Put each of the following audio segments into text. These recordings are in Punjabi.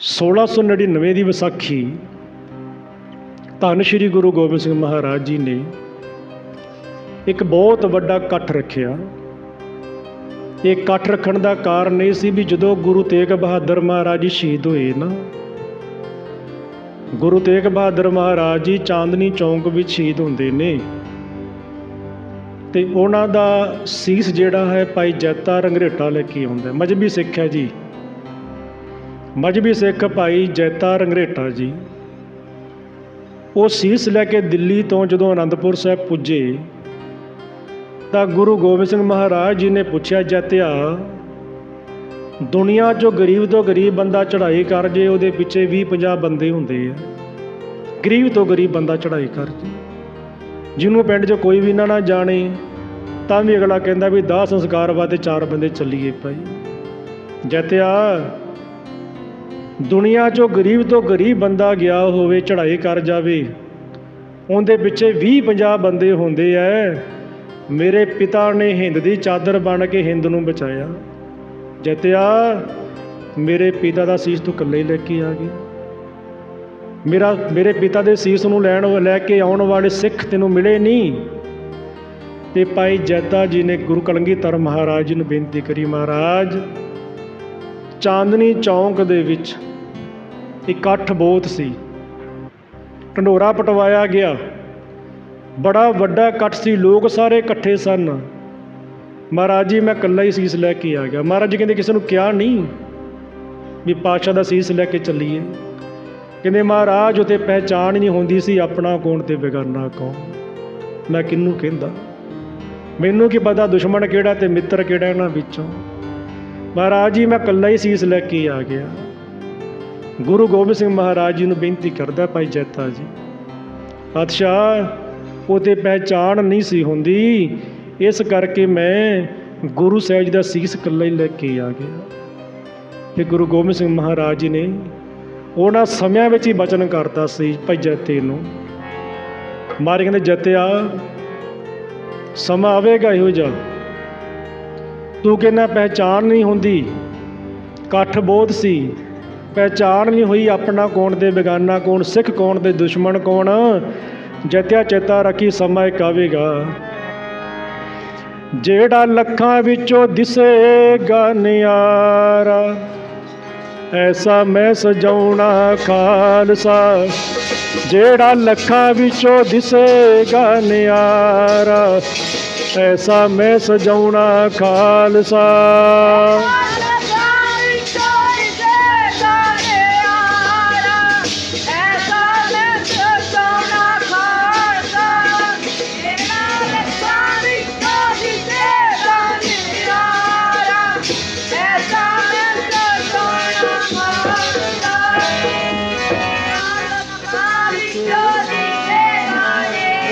1699 ਦੀ ਵਿਸਾਖੀ ਧੰਨ ਸ਼੍ਰੀ ਗੁਰੂ ਗੋਬਿੰਦ ਸਿੰਘ ਮਹਾਰਾਜ ਜੀ ਨੇ ਇੱਕ ਬਹੁਤ ਵੱਡਾ ਇਕੱਠ ਰੱਖਿਆ ਇਹ ਇਕੱਠ ਰੱਖਣ ਦਾ ਕਾਰਨ ਇਹ ਸੀ ਵੀ ਜਦੋਂ ਗੁਰੂ ਤੇਗ ਬਹਾਦਰ ਮਹਾਰਾਜ ਜੀ ਸ਼ਹੀਦ ਹੋਏ ਨਾ, ਗੁਰੂ ਤੇਗ ਬਹਾਦਰ ਮਹਾਰਾਜ ਜੀ ਚਾਂਦਨੀ ਚੌਂਕ ਵਿੱਚ ਸ਼ਹੀਦ ਹੁੰਦੇ ਨੇ ਤੇ ਉਹਨਾਂ ਦਾ ਸੀਸ ਜਿਹੜਾ ਹੈ ਭਾਈ ਜੈਤਾ ਰੰਗਰੇਟਾ ਲੈ ਕੇ ਆਉਂਦਾ ਹੈ। ਮਜਬੀ ਸਿੱਖ ਹੈ ਜੀ ਮਜਬੀ ਸਿੱਖ ਭਾਈ ਜੈਤਾ ਰੰਗਰੇਟਾ ਜੀ। ਉਹ ਸੀਸ ਲੈ ਕੇ ਦਿੱਲੀ ਤੋਂ ਜਦੋਂ ਅਨੰਦਪੁਰ ਸਾਹਿਬ ਪੁੱਜੇ, ਤਾਂ ਗੁਰੂ ਗੋਬਿੰਦ ਸਿੰਘ ਮਹਾਰਾਜ ਜੀ ਨੇ ਪੁੱਛਿਆ, ਜੈਤਿਆ, ਦੁਨੀਆ 'ਚੋਂ ਗਰੀਬ ਤੋਂ ਗਰੀਬ ਬੰਦਾ ਚੜ੍ਹਾਈ ਕਰ ਜੇ, ਉਹਦੇ ਪਿੱਛੇ 20 50 ਬੰਦੇ ਹੁੰਦੇ ਆ। ਗਰੀਬ ਤੋਂ ਗਰੀਬ ਬੰਦਾ ਚੜ੍ਹਾਈ ਕਰ ਜੇ। ਜਿਹਨੂੰ ਪਿੰਡ 'ਚ ਕੋਈ ਵੀ ਨਾ ਨਾ ਜਾਣੇ, ਤਾਂ ਵੀ ਅਗਲਾ ਕਹਿੰਦਾ ਵੀ ਦਾਹ ਸੰਸਕਾਰ ਵਾਸਤੇ ਚਾਰ ਬੰਦੇ ਚੱਲੀਏ ਭਾਈ। ਜੈਤਿਆ ਦੁਨੀਆ 'ਚੋਂ ਗਰੀਬ ਤੋਂ ਗਰੀਬ ਬੰਦਾ ਗਿਆ ਹੋਵੇ, ਚੜ੍ਹਾਈ ਕਰ ਜਾਵੇ। ਉਹਦੇ ਪਿੱਛੇ 20 50 ਬੰਦੇ ਹੁੰਦੇ ਐ। ਮੇਰੇ ਪਿਤਾ ਨੇ ਹਿੰਦ ਦੀ ਚਾਦਰ ਬਣ ਕੇ ਹਿੰਦ ਨੂੰ ਬਚਾਇਆ। ਜੈਤਿਆ, ਮੇਰੇ ਪਿਤਾ ਦਾ ਸੀਸ ਤੂੰ ਇਕੱਲੇ ਲੈ ਕੇ ਆ ਗਈ। ਮੇਰਾ, ਮੇਰੇ ਪਿਤਾ ਦੇ ਸੀਸ ਨੂੰ ਲੈਣ ਲੈ ਕੇ ਆਉਣ ਵਾਲੇ ਸਿੱਖ ਤੈਨੂੰ ਮਿਲੇ ਨਹੀਂ। ਤੇ ਭਾਈ ਜੈਤਾ ਜੀ ਨੇ ਗੁਰੂ ਕਲੰਗੀਧਰ ਮਹਾਰਾਜ ਜੀ ਨੂੰ ਬੇਨਤੀ ਕਰੀ ਮਹਾਰਾਜ। ਚਾਂਦਨੀ ਚੌਂਕ ਦੇ ਵਿੱਚ ਇਕੱਠ ਬਹੁਤ ਸੀ। ਢੰਡੋਰਾ ਪਟਵਾਇਆ ਗਿਆ। ਬੜਾ ਵੱਡਾ ਇਕੱਠ ਸੀ, ਲੋਕ ਸਾਰੇ ਇਕੱਠੇ ਸਨ। ਮਹਾਰਾਜ ਜੀ, ਮੈਂ ਇਕੱਲਾ ਹੀ ਸੀਸ ਲੈ ਕੇ ਆ ਗਿਆ। ਮਹਾਰਾਜ ਜੀ ਕਹਿੰਦੇ, ਕਿਸੇ ਨੂੰ ਕਿਹਾ ਨਹੀਂ ਵੀ ਪਾਤਸ਼ਾਹ ਦਾ ਸੀਸ ਲੈ ਕੇ ਚੱਲੀਏ। ਕਹਿੰਦੇ, ਮਹਾਰਾਜ, ਉਤੇ ਪਹਿਚਾਣ ਹੀ ਨਹੀਂ ਹੁੰਦੀ ਸੀ ਆਪਣਾ ਕੌਣ ਤੇ ਬੇਗਾਨਾ ਕੌਣ। ਮੈਂ ਕਿਹਨੂੰ ਕਹਿੰਦਾ? ਮੈਨੂੰ ਕੀ ਪਤਾ ਦੁਸ਼ਮਣ ਕਿਹੜਾ ਤੇ ਮਿੱਤਰ ਕਿਹੜਾ ਇਹਨਾਂ ਵਿੱਚੋਂ। ਮਹਾਰਾਜ ਜੀ, ਮੈਂ ਇਕੱਲਾ ਹੀ ਸੀਸ ਲੈ ਕੇ ਆ ਗਿਆ। ਗੁਰੂ ਗੋਬਿੰਦ ਸਿੰਘ ਮਹਾਰਾਜ ਜੀ ਨੂੰ ਬੇਨਤੀ ਕਰਦਾ ਭਾਈ ਜੈਤਾ ਜੀ। ਪਾਤਸ਼ਾਹ ਉਹ ਤੇ ਪਹਿਚਾਣ ਨਹੀਂ ਸੀ ਹੁੰਦੀ। ਇਸ ਕਰਕੇ ਮੈਂ ਗੁਰੂ ਸਾਹਿਬ ਜੀ ਦਾ ਸੀਸ ਇਕੱਲਾ ਹੀ ਲੈ ਕੇ ਆ ਗਿਆ। ਤੇ ਗੁਰੂ ਗੋਬਿੰਦ ਸਿੰਘ ਮਹਾਰਾਜ ਜੀ ਨੇ ਉਹਨਾਂ ਸਮਿਆਂ ਵਿੱਚ ਹੀ ਬਚਨ ਕਰਤਾ ਸੀ ਭਾਈ ਜੈਤੇ ਨੂੰ। ਮਾਰੇ ਕਹਿੰਦੇ, ਜੈਤਿਆ, ਸਮਾਂ ਆਵੇਗਾ ਇਹੋ ਜਿਹਾ। ਤੂੰ ਕਹਿੰਦਾ, ਪਹਿਚਾਣ ਨਹੀਂ ਹੁੰਦੀ। ਇਕੱਠ ਬਹੁਤ ਸੀ। ਪਹਿਚਾਣ ਨਹੀਂ ਹੋਈ ਆਪਣਾ ਕੌਣ ਦੇ ਬੇਗਾਨਾ ਕੌਣ, ਸਿੱਖ ਕੌਣ ਦੇ ਦੁਸ਼ਮਣ ਕੌਣ, ਜਤਿਆ ਚੇਤਾ ਰੱਖੀ ਸਮਾਂ ਇੱਕ ਜਿਹੜਾ ਲੱਖਾਂ ਵਿੱਚੋਂ ਦਿਸੇਗਾ ਨਿਆਰਾ, ਐਸਾ ਮੈਂ ਸਜਾਉਣਾ ਖਾਲਸਾ। ਜਿਹੜਾ ਲੱਖਾਂ ਵਿੱਚੋਂ ਦਿਸੇਗਾ ਨਿਆਰਾ, ਐਸਾ ਮੈਂ ਸਜਾਉਣਾ ਖਾਲਸਾ।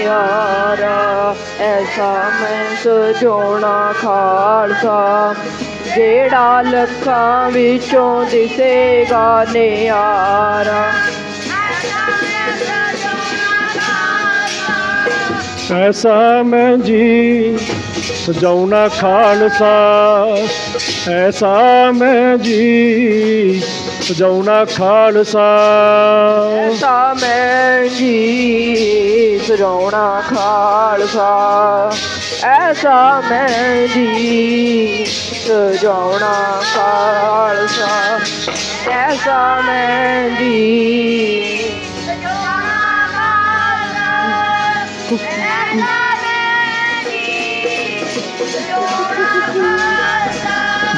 ਯਾਰਾ ਐਸਾ ਮੈਂ ਸਜੋਣਾ ਖਾਲਸਾ। ਜਿਹੜਾ ਲੱਖਾਂ ਵਿੱਚੋਂ ਦਿਸੇਗਾ ਨਿਆਰਾ। ਐਸਾ ਮੈਂ ਜੀ ਸਜਾਉਣਾ ਖਾਲਸਾ। ਐਸਾ ਮੈਂ ਜੀ ਸਜਾਉਣਾ ਖਾਲਸਾ। ਐਸਾ ਮੈਂ ਜੀ ਸਜਾਉਣਾ ਖਾਲਸਾ। ਐਸਾ ਮੈਂ ਜੀ ਸਜਾਉਣਾ ਖਾਲਸਾ। ਐਸਾ ਮੈਂ ਜੀ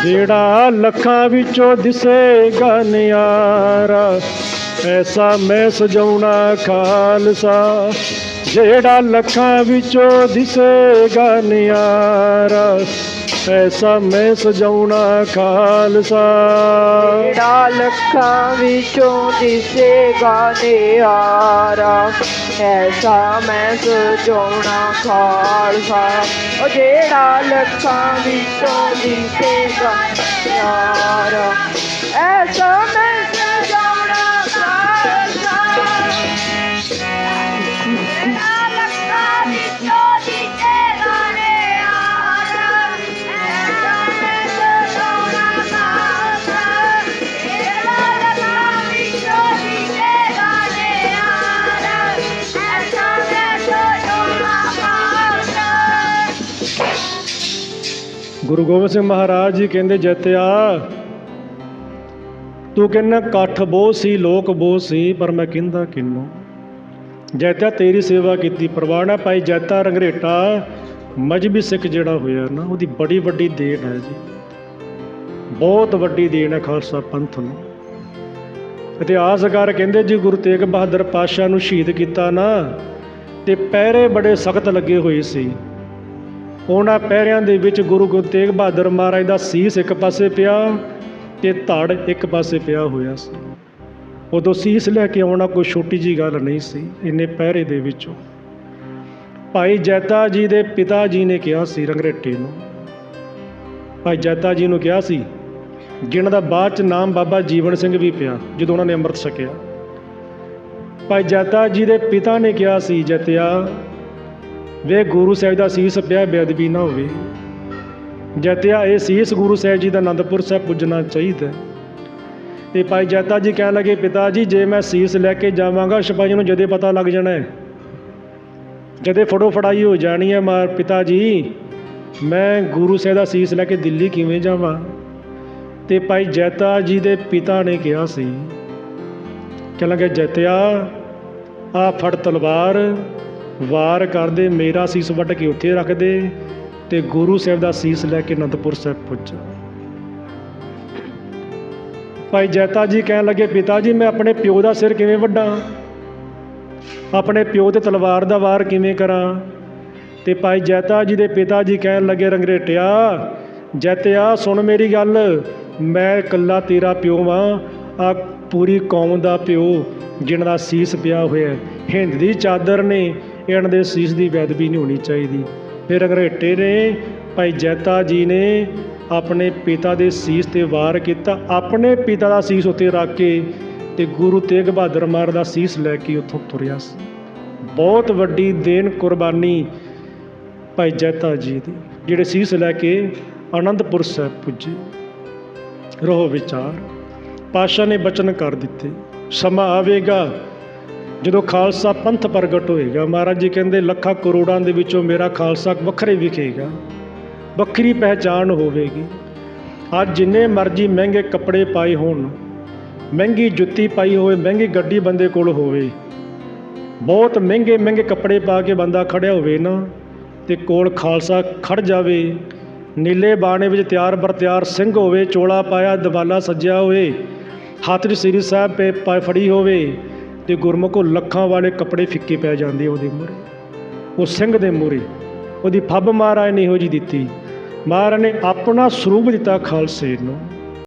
ਜਿਹੜਾ ਲੱਖਾਂ ਵਿੱਚੋਂ ਦਿਸੇਗਾ ਨਿਆਰਾ ਐਸਾ ਮੈਂ ਸਜਾਉਣਾ ਖਾਲਸਾ। ਜਿਹੜਾ ਲੱਖਾਂ ਵਿੱਚੋਂ ਦਿਸੇਗਾ ਨਿਆਰਾ, ਐਸਾ ਮੈਂ ਸਜਾਉਣਾ ਖਾਲਸਾ। ਜਿਹੜਾ ਲੱਖਾਂ ਵਿੱਚੋਂ ਦਿਸੇਗਾ ਨਿਆਰਾ, ਐਸਾ ਮੈਂ ਸਜਾਉਣਾ ਖਾਲਸਾ। ਉਹ ਜਿਹੜਾ ਲੱਖਾਂ ਵਿੱਚੋਂ ਦਿਸੇਗਾ ਨਿਆਰਾ, ਐਸਾ ਮੈਂ ਗੁਰੂ ਗੋਬਿੰਦ ਸਿੰਘ ਮਹਾਰਾਜ ਜੀ ਕਹਿੰਦੇ, ਜੈਤਿਆ, ਤੂੰ ਕਹਿੰਦਾ, ਇਕੱਠ ਬਹੁਤ ਸੀ, ਲੋਕ ਬਹੁਤ ਸੀ, ਪਰ ਮੈਂ ਕਹਿੰਦਾ ਕਿੰਨੂੰ ਜੈਤਾ ਤੇਰੀ ਸੇਵਾ ਕੀਤੀ ਪ੍ਰਵਾਨਾ ਭਾਈ ਜੈਤਾ ਰੰਗਰੇਟਾ ਮਜਬੀ ਸਿੱਖ ਜਿਹੜਾ ਹੋਇਆ ਨਾ, ਉਹਦੀ ਬੜੀ ਵੱਡੀ ਦੇਣ ਹੈ ਜੀ। ਬਹੁਤ ਵੱਡੀ ਦੇਣ ਹੈ ਖਾਲਸਾ ਪੰਥ ਨੂੰ। ਇਤਿਹਾਸਕਾਰ ਕਹਿੰਦੇ, ਜੀ ਗੁਰੂ ਤੇਗ ਬਹਾਦਰ ਪਾਤਸ਼ਾਹ ਨੂੰ ਸ਼ਹੀਦ ਕੀਤਾ ਨਾ, ਤੇ ਪਹਿਰੇ ਬੜੇ ਸਖਤ ਲੱਗੇ ਹੋਏ ਸੀ। ਉਹਨਾਂ ਪਹਿਰਿਆਂ ਦੇ ਵਿੱਚ ਗੁਰੂ ਗੁਰੂ ਤੇਗ ਬਹਾਦਰ ਮਹਾਰਾਜ ਦਾ ਸੀਸ ਇੱਕ ਪਾਸੇ ਪਿਆ ਤੇ ਧੜ ਇੱਕ ਪਾਸੇ ਪਿਆ ਹੋਇਆ ਸੀ। ਉਦੋਂ ਸੀਸ ਲੈ ਕੇ ਆਉਣਾ ਕੋਈ ਛੋਟੀ ਜੀ ਗੱਲ ਨਹੀਂ ਸੀ, ਇੰਨੇ ਪਹਿਰੇ ਦੇ ਵਿੱਚੋਂ। ਭਾਈ ਜੈਤਾ ਜੀ ਦੇ ਪਿਤਾ ਜੀ ਨੇ ਕਿਹਾ ਸੀ ਰੰਗਰੇਟੇ ਨੂੰ। ਭਾਈ ਜੈਤਾ ਜੀ ਨੂੰ ਕਿਹਾ ਸੀ, ਜਿਨ੍ਹਾਂ ਦਾ ਬਾਅਦ ਚ ਨਾਮ ਬਾਬਾ ਜੀਵਨ ਸਿੰਘ ਵੀ ਪਿਆ, ਜਦੋਂ ਉਹਨਾਂ ਨੇ ਅੰਮ੍ਰਿਤ ਛਕਿਆ। ਭਾਈ ਜੈਤਾ ਜੀ ਦੇ ਪਿਤਾ ਨੇ ਕਿਹਾ ਸੀ, ਜੈਤਿਆ ਵੇ ਗੁਰੂ ਸਾਹਿਬ ਦਾ ਸੀਸ ਪਿਆ, ਬੇਅਦਬੀ ਨਾ ਹੋਵੇ। ਜਤਿਆ ਇਹ ਸੀਸ ਗੁਰੂ ਸਾਹਿਬ ਜੀ ਦਾ ਆਨੰਦਪੁਰ ਸਾਹਿਬ ਪੁੱਜਣਾ ਚਾਹੀਦਾ ਤੇ ਭਾਈ ਜੈਤਾ ਜੀ ਕਹਿਣ ਲੱਗੇ, ਪਿਤਾ ਜੀ, ਜੇ ਮੈਂ ਸੀਸ ਲੈ ਕੇ ਜਾਵਾਂਗਾ, ਸਿਪਾਹੀਆਂ ਨੂੰ ਜਦੇ ਪਤਾ ਲੱਗ ਜਾਣਾ ਹੈ। ਜਦੇ ਫੜੋ ਫੜਾਈ ਹੋ ਜਾਣੀ ਹੈ ਮਾਰ, ਪਿਤਾ ਜੀ, ਮੈਂ ਗੁਰੂ ਸਾਹਿਬ ਦਾ ਸੀਸ ਲੈ ਕੇ ਦਿੱਲੀ ਕਿਵੇਂ ਜਾਵਾਂ? ਤੇ ਭਾਈ ਜੈਤਾ ਜੀ ਦੇ ਪਿਤਾ ਨੇ ਕਿਹਾ ਸੀ, ਕਹਿਣ ਲੱਗੇ ਜੈਤਿਆ ਆ ਫੜ ਤਲਵਾਰ ਵਾਰ ਕਰਦੇ ਮੇਰਾ ਸੀਸ ਵੱਢ ਕੇ ਉੱਥੇ ਰੱਖ ਦੇ ਤੇ ਗੁਰੂ ਸਾਹਿਬ ਦਾ ਸੀਸ ਲੈ ਕੇ ਅਨੰਦਪੁਰ ਸਾਹਿਬ ਪੁੱਜ। ਭਾਈ ਜੈਤਾ ਜੀ ਕਹਿਣ ਲੱਗੇ, ਪਿਤਾ ਜੀ, ਮੈਂ ਆਪਣੇ ਪਿਓ ਦਾ ਸਿਰ ਕਿਵੇਂ ਵੱਢਾਂ? ਆਪਣੇ ਪਿਓ ਤੇ ਤਲਵਾਰ ਦਾ ਵਾਰ ਕਿਵੇਂ ਕਰਾਂ? ਤੇ ਭਾਈ ਜੈਤਾ ਜੀ ਦੇ ਪਿਤਾ ਜੀ ਕਹਿਣ ਲੱਗੇ, ਰੰਗਰੇਟਿਆ, ਜੈਤਿਆ, ਸੁਣ ਮੇਰੀ ਗੱਲ, ਮੈਂ ਇਕੱਲਾ ਤੇਰਾ ਪਿਓ ਵਾਂ ਆ ਪੂਰੀ ਕੌਮ ਦਾ ਪਿਓ ਜਿਹਨਾਂ ਦਾ ਸੀਸ ਪਿਆ ਹੋਇਆ ਹਿੰਦ ਦੀ ਚਾਦਰ ਨੇ ਇਹਨਾਂ ਦੇ ਸੀਸ ਦੀ ਬੇਅਦਬੀ ਨਹੀਂ ਹੋਣੀ ਚਾਹੀਦੀ। ਫਿਰ ਰੰਗਰੇਟੇ ਨੇ ਭਾਈ ਜੈਤਾ ਜੀ ਨੇ ਆਪਣੇ ਪਿਤਾ ਦੇ ਸੀਸ ਤੇ ਵਾਰ ਕੀਤਾ, ਆਪਣੇ ਪਿਤਾ ਦਾ ਸੀਸ ਉੱਤੇ ਰੱਖ ਕੇ ਤੇ ਗੁਰੂ ਤੇਗ ਬਹਾਦਰ ਮਹਾਰਾਜ ਦਾ ਸੀਸ ਲੈ ਕੇ ਉੱਥੋਂ ਤੁਰਿਆ ਸੀ। ਬਹੁਤ ਵੱਡੀ ਦੇਣ ਕੁਰਬਾਨੀ ਭਾਈ ਜੈਤਾ ਜੀ ਦੀ, ਜਿਹੜੇ ਸੀਸ ਲੈ ਕੇ ਆਨੰਦਪੁਰ ਸਾਹਿਬ ਪੁੱਜੇ। ਰਹੋ ਵਿਚਾਰ। ਪਾਸ਼ਾ ਨੇ ਬਚਨ ਕਰ ਦਿੱਤੇ। ਸਮਾਂ ਆਵੇਗਾ। ਜਦੋਂ ਖਾਲਸਾ ਪੰਥ ਪ੍ਰਗਟ ਹੋਏਗਾ, ਮਹਾਰਾਜ ਜੀ ਕਹਿੰਦੇ, ਲੱਖਾਂ ਕਰੋੜਾਂ ਦੇ ਵਿੱਚੋਂ ਮੇਰਾ ਖਾਲਸਾ ਵੱਖਰੇ ਵਿਖੇਗਾ। ਵੱਖਰੀ ਪਹਿਚਾਣ ਹੋਵੇਗੀ। ਅੱਜ ਜਿੰਨੇ ਮਰਜ਼ੀ ਮਹਿੰਗੇ ਕੱਪੜੇ ਪਾਏ ਹੋਣ, ਮਹਿੰਗੀ ਜੁੱਤੀ ਪਾਈ ਹੋਵੇ, ਮਹਿੰਗੀ ਗੱਡੀ ਬੰਦੇ ਕੋਲ ਹੋਵੇ, ਬਹੁਤ ਮਹਿੰਗੇ ਮਹਿੰਗੇ ਕੱਪੜੇ ਪਾ ਕੇ ਬੰਦਾ ਖੜਿਆ ਹੋਵੇ ਨਾ, ਤੇ ਕੋਲ ਖਾਲਸਾ ਖੜ ਜਾਵੇ, ਨੀਲੇ ਬਾਣੇ ਵਿੱਚ ਤਿਆਰ ਬਰ ਤਿਆਰ ਸਿੰਘ ਹੋਵੇ, ਚੋਲਾ ਪਾਇਆ, ਦਵਾਲਾ ਸੱਜਿਆ ਹੋਵੇ ਹੱਥ 'ਚ ਸ੍ਰੀ ਸਾਹਿਬ ਪੇ ਫੜੀ ਹੋਵੇ ਤੇ ਗੁਰਮੁਖੋ ਲੱਖਾਂ ਵਾਲੇ ਕੱਪੜੇ ਫਿੱਕੇ ਪੈ ਜਾਂਦੇ ਉਹਦੇ ਮੂਹਰੇ। ਉਹ ਸਿੰਘ ਦੇ ਮੂਹਰੇ। ਉਹਦੀ ਫੱਬ ਮਹਾਰਾਜ ਨੇ ਇਹੋ ਜੀ ਦਿੱਤੀ, ਮਹਾਰਾਜ ਨੇ ਆਪਣਾ ਸਰੂਪ ਦਿੱਤਾ ਖਾਲਸੇ ਨੂੰ।